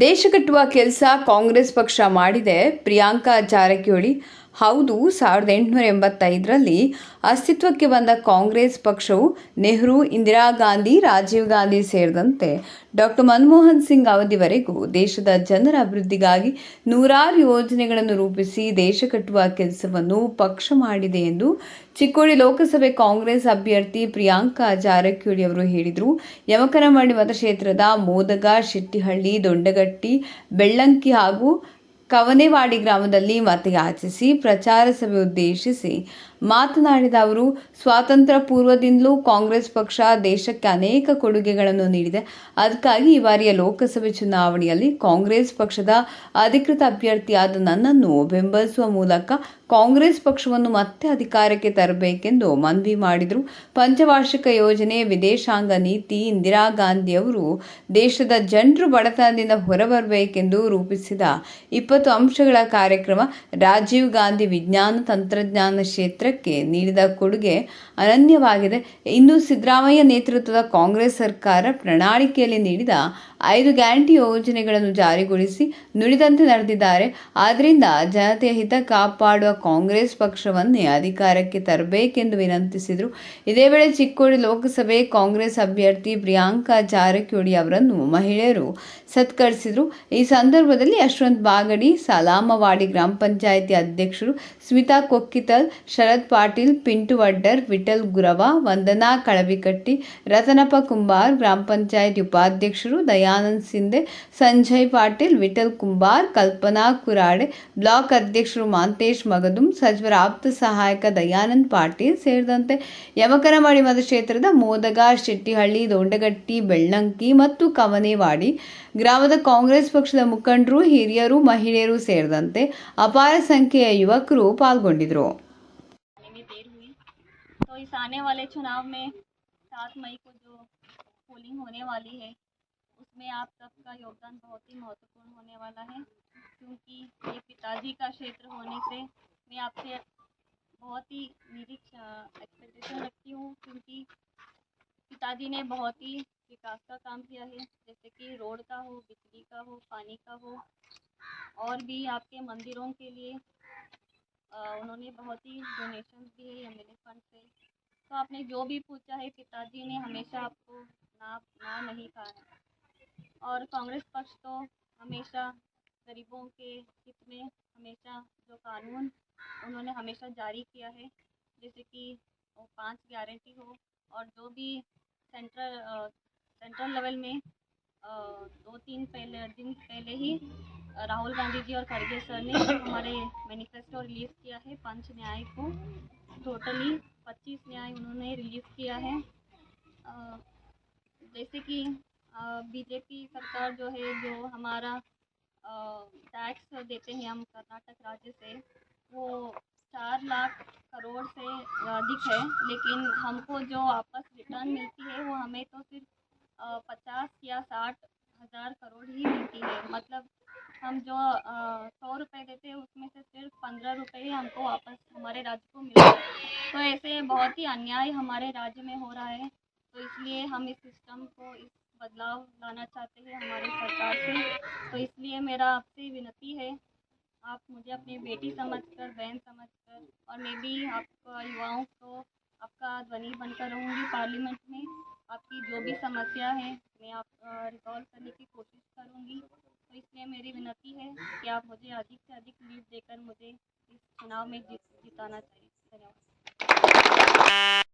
ದೇಶ ಕಟ್ಟುವ ಕೆಲಸ ಕಾಂಗ್ರೆಸ್ ಪಕ್ಷ ಮಾಡಿದೆ. ಪ್ರಿಯಾಂಕಾ ಜಾರಕಿಹೊಳಿ ಹೌದು, ಸಾವಿರದ ಎಂಟುನೂರ ಎಂಬತ್ತೈದರಲ್ಲಿ ಅಸ್ತಿತ್ವಕ್ಕೆ ಬಂದ ಕಾಂಗ್ರೆಸ್ ಪಕ್ಷವು ನೆಹರು, ಇಂದಿರಾ ಗಾಂಧಿ, ರಾಜೀವ್ ಗಾಂಧಿ ಸೇರಿದಂತೆ ಡಾಕ್ಟರ್ ಮನಮೋಹನ್ ಸಿಂಗ್ ಅವಧಿವರೆಗೂ ದೇಶದ ಜನರ ಅಭಿವೃದ್ಧಿಗಾಗಿ ನೂರಾರು ಯೋಜನೆಗಳನ್ನು ರೂಪಿಸಿ ದೇಶ ಕಟ್ಟುವ ಕೆಲಸವನ್ನು ಪಕ್ಷ ಮಾಡಿದೆ ಎಂದು ಚಿಕ್ಕೋಡಿ ಲೋಕಸಭೆ ಕಾಂಗ್ರೆಸ್ ಅಭ್ಯರ್ಥಿ ಪ್ರಿಯಾಂಕಾ ಜಾರಕಿಹೊಳಿ ಅವರು ಹೇಳಿದರು. ಯಮಕನಮಡಿ ಮತಕ್ಷೇತ್ರದ ಮೋದಗ, ಶೆಟ್ಟಿಹಳ್ಳಿ, ದೊಂಡಗಟ್ಟಿ, ಬೆಳ್ಳಂಕಿ ಹಾಗೂ ಕವನೆವಾಡಿ ಗ್ರಾಮದಲ್ಲಿ ಮತಯಾಚಿಸಿ ಪ್ರಚಾರ ಸಭೆ ಉದ್ದೇಶಿಸಿ ಮಾತನಾಡಿದ ಅವರು ಸ್ವಾತಂತ್ರ್ಯ ಪೂರ್ವದಿಂದಲೂ ಕಾಂಗ್ರೆಸ್ ಪಕ್ಷ ದೇಶಕ್ಕೆ ಅನೇಕ ಕೊಡುಗೆಗಳನ್ನು ನೀಡಿದೆ. ಅದಕ್ಕಾಗಿ ಈ ಬಾರಿಯ ಲೋಕಸಭೆ ಚುನಾವಣೆಯಲ್ಲಿ ಕಾಂಗ್ರೆಸ್ ಪಕ್ಷದ ಅಧಿಕೃತ ಅಭ್ಯರ್ಥಿಯಾದ ನನ್ನನ್ನು ಬೆಂಬಲಿಸುವ ಮೂಲಕ ಕಾಂಗ್ರೆಸ್ ಪಕ್ಷವನ್ನು ಮತ್ತೆ ಅಧಿಕಾರಕ್ಕೆ ತರಬೇಕೆಂದು ಮನವಿ ಮಾಡಿದರು. ಪಂಚವಾರ್ಷಿಕ ಯೋಜನೆ, ವಿದೇಶಾಂಗ ನೀತಿ, ಇಂದಿರಾ ಗಾಂಧಿ ಅವರು ದೇಶದ ಜನರು ಬಡತನದಿಂದ ಹೊರಬರಬೇಕೆಂದು ರೂಪಿಸಿದ ಇಪ್ಪತ್ತು ಅಂಶಗಳ ಕಾರ್ಯಕ್ರಮ ರಾಜೀವ್ ಗಾಂಧಿ ವಿಜ್ಞಾನ ತಂತ್ರಜ್ಞಾನ ಕ್ಷೇತ್ರಕ್ಕೆ ನೀಡಿದ ಕೊಡುಗೆ ಅನನ್ಯವಾಗಿದೆ. ಇನ್ನು ಸಿದ್ದರಾಮಯ್ಯ ನೇತೃತ್ವದ ಕಾಂಗ್ರೆಸ್ ಸರ್ಕಾರ ಪ್ರಣಾಳಿಕೆಯಲ್ಲಿ ನೀಡಿದ ಐದು ಗ್ಯಾರಂಟಿ ಯೋಜನೆಗಳನ್ನು ಜಾರಿಗೊಳಿಸಿ ನುಡಿದಂತೆ ನಡೆದಿದ್ದಾರೆ. ಆದ್ದರಿಂದ ಜನತೆಯ ಹಿತ ಕಾಪಾಡುವ ಕಾಂಗ್ರೆಸ್ ಪಕ್ಷವನ್ನೇ ಅಧಿಕಾರಕ್ಕೆ ತರಬೇಕೆಂದು ವಿನಂತಿಸಿದರು. ಇದೇ ವೇಳೆ ಚಿಕ್ಕೋಡಿ ಲೋಕಸಭೆ ಕಾಂಗ್ರೆಸ್ ಅಭ್ಯರ್ಥಿ ಪ್ರಿಯಾಂಕಾ ಜಾರಕಿಹೊಳಿ ಅವರನ್ನು ಮಹಿಳೆಯರು ಸತ್ಕರಿಸಿದರು. ಈ ಸಂದರ್ಭದಲ್ಲಿ ಯಶವಂತ್ ಬಾಗಡಿ, ಸಲಾಮವಾಡಿ ಗ್ರಾಮ ಪಂಚಾಯಿತಿ ಅಧ್ಯಕ್ಷರು ಸ್ಮಿತಾ ಕೊಕ್ಕಿತಲ್ ಶರತ್ ಪಾಟೀಲ್, ಪಿಂಟು ವಡ್ಡರ್, ವಿಠಲ್ ಗುರವ, ವಂದನಾ ಕಳವಿಕಟ್ಟಿ, ರತನಪ್ಪ ಕುಂಬಾರ್, ಗ್ರಾಮ ಪಂಚಾಯತ್ ಉಪಾಧ್ಯಕ್ಷರು ದಯಾನಂದ್ ಸಿಂಧೆ, ಸಂಜಯ್ ಪಾಟೀಲ್, ವಿಠಲ್ ಕುಂಬಾರ್, ಕಲ್ಪನಾ ಕುರಾಡೆ, ಬ್ಲಾಕ್ ಅಧ್ಯಕ್ಷರು ಮಾಂತೇಶ್ ಮಗದುಂ, ಸಚಿವರ ಆಪ್ತ ಸಹಾಯಕ ದಯಾನಂದ್ ಪಾಟೀಲ್ ಸೇರಿದಂತೆ ಯಮಕರಮಾಡಿ ಮತಕ್ಷೇತ್ರದ ಮೋದಗ, ಶೆಟ್ಟಿಹಳ್ಳಿ, ದೊಂಡಗಟ್ಟಿ, ಬೆಳ್ಳಂಕಿ ಮತ್ತು ಕವನೇವಾಡಿ, ಗ್ರಾಮದ ಕಾಂಗ್ರೆಸ್ ಪಕ್ಷದ ಮುಖಂಡರು, ಹಿರಿಯರು, ಮಹಿಳೆಯರು ಸೇರಿದಂತೆ ಅಪಾರ ಸಂಖ್ಯೆಯ ಯುವಕರು ಪಾಲ್ಗೊಂಡಿದ್ದರು. इस आने वाले चुनाव में सात मई को जो पोलिंग होने वाली है, उसमें आप सबका योगदान बहुत ही महत्वपूर्ण होने वाला है, क्योंकि ये पिताजी का क्षेत्र होने से मैं आपसे बहुत ही निरीक्ष एक्सपेक्टेशन रखती हूँ, क्योंकि पिताजी ने बहुत ही विकास का काम किया है, जैसे कि रोड का हो, बिजली का हो, पानी का हो, और भी आपके मंदिरों के लिए उन्होंने बहुत ही डोनेशन दिए एम एल फंड से। तो आपने जो भी पूछा है, पिताजी ने हमेशा आपको ना ना नहीं कहा है। और कांग्रेस पक्ष तो हमेशा गरीबों के हित में हमेशा जो कानून उन्होंने हमेशा जारी किया है, जैसे कि पाँच गारंटी हो और जो भी सेंट्रल सेंट्रल लेवल में दो तीन पहले, दिन पहले ही राहुल गांधी जी और खड़गे सर ने हमारे मैनिफेस्टो रिलीज़ किया है, पंच न्याय को। टोटली पच्चीस न्याय उन्होंने रिलीज़ किया है। जैसे कि बीजेपी सरकार जो है, जो हमारा टैक्स देते हैं हम कर्नाटक राज्य से, वो चार लाख करोड़ से अधिक है, लेकिन हमको जो वापस रिटर्न मिलती है, वो हमें तो सिर्फ़ पचास या साठ हज़ार करोड़ ही मिलती है। मतलब हम जो सौ रुपये देते हैं, उसमें से सिर्फ़ पंद्रह रुपये ही हमको वापस हमारे राज्य को मिलता है। तो ऐसे बहुत ही अन्याय हमारे राज्य में हो रहा है। तो इसलिए हम इस सिस्टम को, इस बदलाव लाना चाहते हैं हमारी सरकार से। तो इसलिए मेरा आपसे विनती है, आप मुझे अपनी बेटी समझकर, बहन समझकर और मैं भी आपका युवाओं को, आपका ध्वनि बनकर रहूँगी पार्लियामेंट में। आपकी जो भी समस्या है, मैं आप रिजॉल्व करने की कोशिश करूँगी। तो इसलिए मेरी विनती है कि आप मुझे अधिक से अधिक लीड देकर मुझे इस चुनाव में जीत, जिताना चाहिए। धन्यवाद।